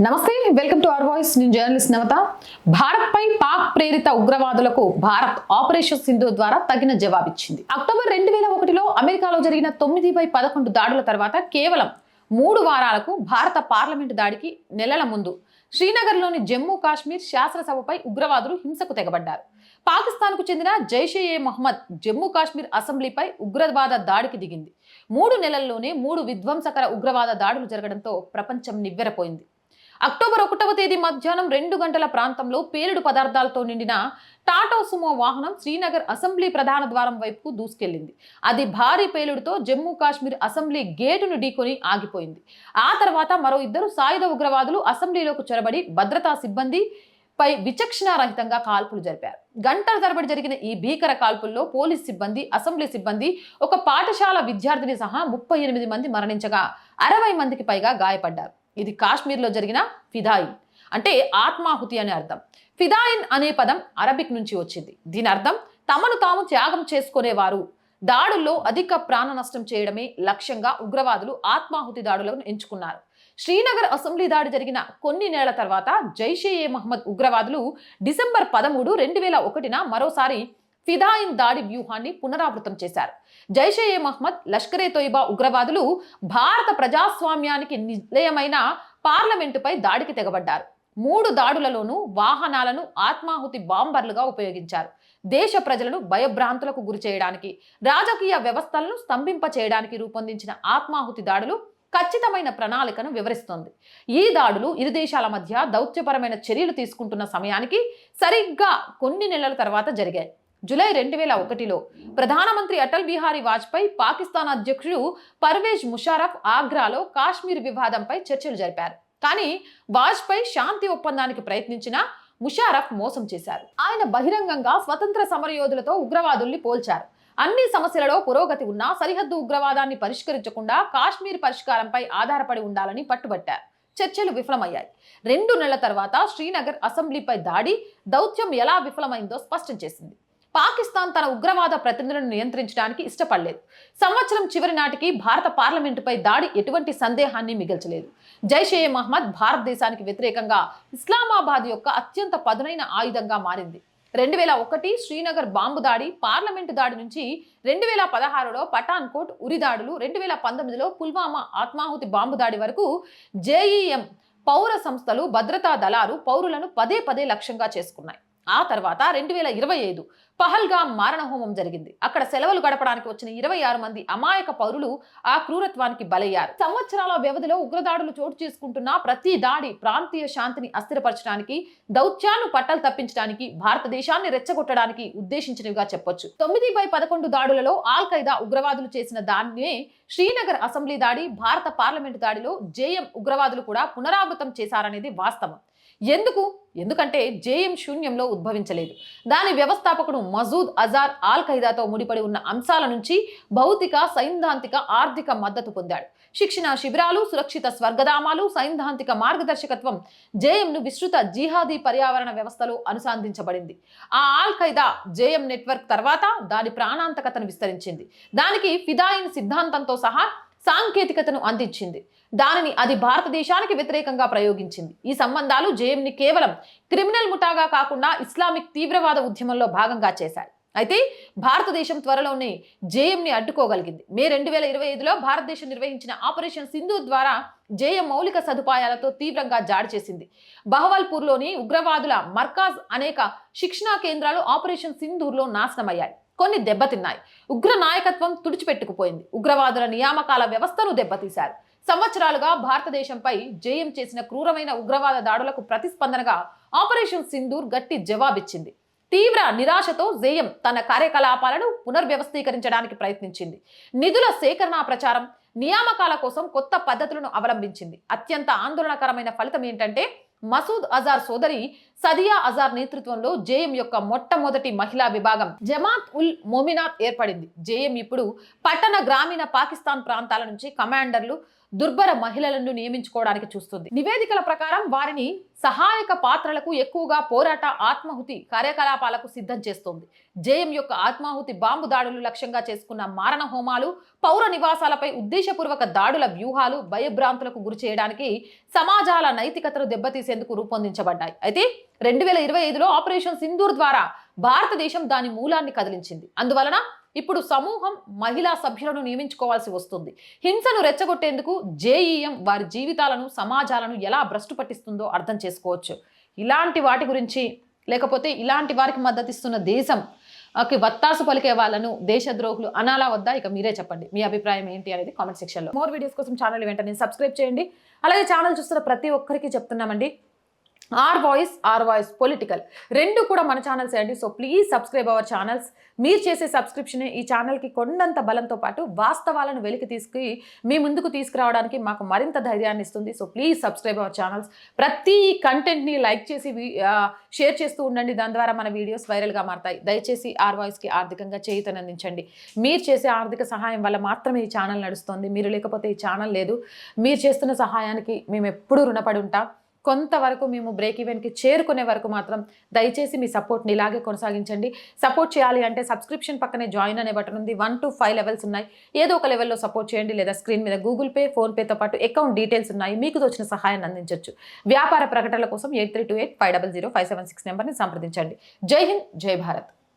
నమస్తే welcome to our voice. నేను journalist Navata. Bharat పై పాక్ ప్రేరిత ఉగ్రవాదులకు భారత్ ఆపరేషన్ సింధు ద్వారా తగిన జవాబిచ్చింది. అక్టోబర్ రెండు వేల ఒకటిలో అమెరికాలో జరిగిన తొమ్మిది బై పదకొండు దాడుల తర్వాత కేవలం మూడు వారాలకు భారత పార్లమెంటు దాడికి నెలల ముందు శ్రీనగర్లోని జమ్మూ కాశ్మీర్ శాసనసభపై ఉగ్రవాదులు హింసకు తెగబడ్డారు. పాకిస్తాన్కు చెందిన జైషే ఏ మహమ్మద్ జమ్మూ కాశ్మీర్ అసెంబ్లీపై ఉగ్రవాద దాడికి దిగింది. మూడు నెలల్లోనే మూడు విధ్వంసకర ఉగ్రవాద దాడులు జరగడంతో ప్రపంచం నివ్వెరపోయింది. అక్టోబర్ ఒకటవ తేదీ మధ్యాహ్నం రెండు గంటల ప్రాంతంలో పేలుడు పదార్థాలతో నిండిన టాటా సుమో వాహనం శ్రీనగర్ అసెంబ్లీ ప్రధాన ద్వారం వైపుకు దూసుకెళ్ళింది అది భారీ పేలుడుతో జమ్మూ కాశ్మీర్ అసెంబ్లీ గేటును ఢీకొని ఆగిపోయింది. ఆ తర్వాత మరో ఇద్దరు సాయుధ ఉగ్రవాదులు అసెంబ్లీలోకి చొరబడి భద్రతా సిబ్బంది పై విచక్షణారహితంగా కాల్పులు జరిపారు. గంటల తరబడి జరిగిన ఈ భీకర కాల్పుల్లో పోలీస్ సిబ్బంది అసెంబ్లీ సిబ్బంది ఒక పాఠశాల విద్యార్థిని సహా ముప్పై ఎనిమిది మంది మరణించగా అరవై మందికి పైగా గాయపడ్డారు. ఇది కాశ్మీర్లో జరిగిన ఫిదాయిన్ అంటే ఆత్మాహుతి అనే అర్థం. ఫిదాయిన్ అనే పదం అరబిక్ నుంచి వచ్చింది. దీని అర్థం తమను తాము త్యాగం చేసుకునేవారు. దాడుల్లో అధిక ప్రాణ నష్టం చేయడమే లక్ష్యంగా ఉగ్రవాదులు ఆత్మాహుతి దాడులను ఎంచుకున్నారు. శ్రీనగర్ అసెంబ్లీ దాడి జరిగిన కొన్ని నెలల తర్వాత జైషే ఏ మహమ్మద్ ఉగ్రవాదులు డిసెంబర్ పదమూడు రెండు వేల ఒకటిన మరోసారి ఫిదాయిన్ దాడి వ్యూహాన్ని పునరావృతం చేశారు. జైషే ఏ మహ్మద్ లష్కరే తోయిబా ఉగ్రవాదులు భారత ప్రజాస్వామ్యానికి నిలయమైన పార్లమెంటుపై దాడికి తెగబడ్డారు. మూడు దాడులలోనూ వాహనాలను ఆత్మాహుతి బాంబర్లుగా ఉపయోగించారు. దేశ ప్రజలను భయభ్రాంతులకు గురి చేయడానికి రాజకీయ వ్యవస్థలను స్తంభింప చేయడానికి రూపొందించిన ఆత్మాహుతి దాడులు ఖచ్చితమైన ప్రణాళికను వివరిస్తోంది. ఈ దాడులు ఇరు దేశాల మధ్య దౌత్యపరమైన చర్యలు తీసుకుంటున్న సమయానికి సరిగ్గా కొన్ని నెలల తర్వాత జరిగాయి. జూలై రెండు వేల ఒకటిలో ప్రధానమంత్రి అటల్ బిహారీ వాజ్పేయి పాకిస్తాన్ అధ్యక్షుడు పర్వేజ్ ముషారఫ్ ఆగ్రాలో కాశ్మీర్ వివాదంపై చర్చలు జరిపారు. కానీ వాజ్పేయి శాంతి ఒప్పందానికి ప్రయత్నించిన ముషారఫ్ మోసం చేశారు. ఆయన బహిరంగంగా స్వతంత్ర సమరయోధులతో ఉగ్రవాదుల్ని పోల్చారు. అన్ని సమస్యలలో పురోగతి ఉన్నా సరిహద్దు ఉగ్రవాదాన్ని పరిష్కరించకుండా కాశ్మీర్ పరిష్కారంపై ఆధారపడి ఉండాలని పట్టుబట్టారు. చర్చలు విఫలమయ్యాయి. రెండు నెలల తర్వాత శ్రీనగర్ అసెంబ్లీపై దాడి దౌత్యం ఎలా విఫలమైందో స్పష్టం చేసింది. పాకిస్తాన్ తన ఉగ్రవాద ప్రతినిధులను నియంత్రించడానికి ఇష్టపడలేదు. సంవత్సరం చివరి నాటికి భారత పార్లమెంటుపై దాడి ఎటువంటి సందేహాన్ని మిగల్చలేదు. జైషే మహమ్మద్ భారతదేశానికి వ్యతిరేకంగా ఇస్లామాబాద్ యొక్క అత్యంత పదునైన ఆయుధంగా మారింది. రెండు వేల ఒకటి శ్రీనగర్ బాంబు దాడి పార్లమెంటు దాడి నుంచి రెండు వేల పదహారులో పఠాన్కోట్ ఉరి దాడులు రెండు వేల పంతొమ్మిదిలో పుల్వామా ఆత్మాహుతి బాంబు దాడి వరకు జేఈఎం పౌర సంస్థలు భద్రతా దళాలు పౌరులను పదే పదే లక్ష్యంగా చేసుకున్నాయి. ఆ తర్వాత రెండు వేల ఇరవై ఐదు పహల్గాం మారణహోమం జరిగింది. అక్కడ సెలవులు గడపడానికి వచ్చిన ఇరవై ఆరు మంది అమాయక పౌరులు ఆ క్రూరత్వానికి బలయ్యారు. సంవత్సరాల వ్యవధిలో ఉగ్రదాడులు చోటు చేసుకుంటున్న ప్రతి దాడి ప్రాంతీయ శాంతిని అస్థిరపరచడానికి దౌత్యాన్ని పట్టలు తప్పించడానికి భారతదేశాన్ని రెచ్చగొట్టడానికి ఉద్దేశించినవిగా చెప్పొచ్చు. తొమ్మిది బై పదకొండు దాడులలో ఆల్ ఖైదా ఉగ్రవాదులు చేసిన దాన్నే శ్రీనగర్ అసెంబ్లీ దాడి భారత పార్లమెంటు దాడిలో జేఎం ఉగ్రవాదులు కూడా పునరావృతం చేశారనేది వాస్తవం. ఎందుకు? ఎందుకంటే జేఎం శూన్యంలో ఉద్భవించలేదు. దాని వ్యవస్థాపకుడు మజూద్ అజార్ ఆల్ ఖైదాతో ముడిపడి ఉన్న అంశాల నుంచి భౌతిక సైద్ధాంతిక ఆర్థిక మద్దతు పొందాడు. శిక్షణ శిబిరాలు సురక్షిత స్వర్గధామాలు సైద్ధాంతిక మార్గదర్శకత్వం జేఎంను విస్తృత జిహాదీ పర్యావరణ వ్యవస్థలో అనుసంధించబడింది. ఆ ఆల్ ఖైదా జేఎం నెట్వర్క్ తర్వాత దాని ప్రాణాంతకతను విస్తరించింది. దానికి ఫిదాయిన్ సిద్ధాంతంతో సహా సాంకేతికతను అందించింది. దానిని అది భారతదేశానికి వ్యతిరేకంగా ప్రయోగించింది. ఈ సంబంధాలు జేఎంని కేవలం క్రిమినల్ ముఠాగా కాకుండా ఇస్లామిక్ తీవ్రవాద ఉద్యమంలో భాగంగా చేశాయి. అయితే భారతదేశం త్వరలోనే జేఎంని అడ్డుకోగలిగింది. మే రెండు వేల ఇరవై ఐదులో భారతదేశం నిర్వహించిన ఆపరేషన్ సింధు ద్వారా జేఎం మౌలిక సదుపాయాలతో తీవ్రంగా జాడి చేసింది. బహవల్పూర్లోని ఉగ్రవాదుల మర్కాజ్ అనేక శిక్షణా కేంద్రాలు ఆపరేషన్ సింధూర్లో నాశనమయ్యాయి. కొన్ని దెబ్బతిన్నాయి. ఉగ్ర నాయకత్వం తుడిచిపెట్టుకుపోయింది. ఉగ్రవాదుల నియామకాల వ్యవస్థను దెబ్బతీశారు. సంవత్సరాలుగా భారతదేశంపై జయం చేసిన క్రూరమైన ఉగ్రవాద దాడులకు ప్రతిస్పందనగా ఆపరేషన్ సింధూర్ గట్టి జవాబిచ్చింది. తీవ్ర నిరాశతో జేఎం తన కార్యకలాపాలను పునర్వ్యవస్థీకరించడానికి ప్రయత్నించింది. నిధుల సేకరణ ప్రచారం నియామకాల కోసం కొత్త పద్ధతులను అవలంబించింది. అత్యంత ఆందోళనకరమైన ఫలితం ఏంటంటే మసూద్ అజార్ సోదరి సదియా అజార్ నేతృత్వంలో జేఎం యొక్క మొట్టమొదటి మహిళా విభాగం జమాత్ ఉల్ మొమినాత్ ఏర్పడింది. జేఎం ఇప్పుడు పట్టణ గ్రామీణ పాకిస్తాన్ ప్రాంతాల నుంచి కమాండర్లు దుర్భర మహిళలను నియమించుకోవడానికి చూస్తుంది. నివేదికల ప్రకారం వారిని సహాయక పాత్రలకు ఎక్కువగా పోరాట ఆత్మాహుతి కార్యకలాపాలకు సిద్ధం చేస్తోంది. జేఎం యొక్క ఆత్మాహుతి బాంబు దాడులు లక్ష్యంగా చేసుకున్న మారణ హోమాలు పౌర నివాసాలపై ఉద్దేశపూర్వక దాడుల వ్యూహాలు భయభ్రాంతులకు గురి చేయడానికి సమాజాల నైతికతను దెబ్బతీసేందుకు రూపొందించబడ్డాయి. అయితే రెండు వేల ఇరవై ఐదులో ఆపరేషన్ సింధూర్ ద్వారా భారతదేశం దాని మూలాన్ని కదిలించింది. అందువలన ఇప్పుడు సమూహం మహిళా సభ్యులను నియమించుకోవాల్సి వస్తుంది. హింసను రెచ్చగొట్టేందుకు జేఈఎం వారి జీవితాలను సమాజాలను ఎలా భ్రష్టు పట్టిస్తుందో అర్థం చేసుకోవచ్చు. ఇలాంటి వాటి గురించి లేకపోతే ఇలాంటి వారికి మద్దతిస్తున్న దేశం కి వత్తాసు పలికే వాళ్ళను దేశద్రోహులు అనాలా వద్దా? ఇక మీరే చెప్పండి. మీ అభిప్రాయం ఏంటి అనేది కామెంట్ సెక్షన్లో. మోర్ వీడియోస్ కోసం ఛానల్ వెంటనే సబ్స్క్రైబ్ చేయండి. అలాగే ఛానల్ చూస్తున్న ప్రతి ఒక్కరికి చెప్తున్నామండి. R voice R voice political రెండు కూడా మన ఛానల్స్ అండి. So please subscribe our channels మీరు చేసే సబ్స్క్రిప్షన్ ఈ ఛానల్కి కొండంత బలంతో పాటు వాస్తవాలను వెలికి తీసుకు మీ ముందుకు తీసుకురావడానికి మాకు మరింత ధైర్యాన్ని ఇస్తుంది. So please subscribe our channels ప్రతి కంటెంట్ని లైక్ చేసి షేర్ చేస్తూ ఉండండి. దాని ద్వారా మన వీడియోస్ వైరల్గా మారతాయి. దయచేసి ఆర్ వాయిస్కి ఆర్థికంగా చేయుతనందించండి మీరు చేసే ఆర్థిక సహాయం వల్ల మాత్రమే ఈ ఛానల్ నడుస్తుంది. మీరు లేకపోతే ఈ ఛానల్ లేదు. మీరు చేస్తున్న సహాయానికి మేము ఎప్పుడూ రుణపడి ఉంటాం. కొంతవరకు మేము బ్రేక్ ఈవెన్కి చేరుకునే వరకు మాత్రం దయచేసి మీ సపోర్ట్ని ఇలాగే కొనసాగించండి. సపోర్ట్ చేయాలి అంటే సబ్స్క్రిప్షన్ పక్కనే జాయిన్ అనే బటన్ ఉంది. వన్ టు ఫైవ్ లెవెల్స్ ఉన్నాయి. ఏదో ఒక లెవెల్లో సపోర్ట్ చేయండి. లేదా స్క్రీన్ మీద గూగుల్ పే ఫోన్పేతో పాటు అకౌంట్ డీటెయిల్స్ ఉన్నాయి. మీకు తోచిన సహాయాన్ని అందించవచ్చు వ్యాపార ప్రకటనల కోసం eight three two eight five double zero five seven six నెంబర్ని సంప్రదించండి. జై హింద్ జై భారత్.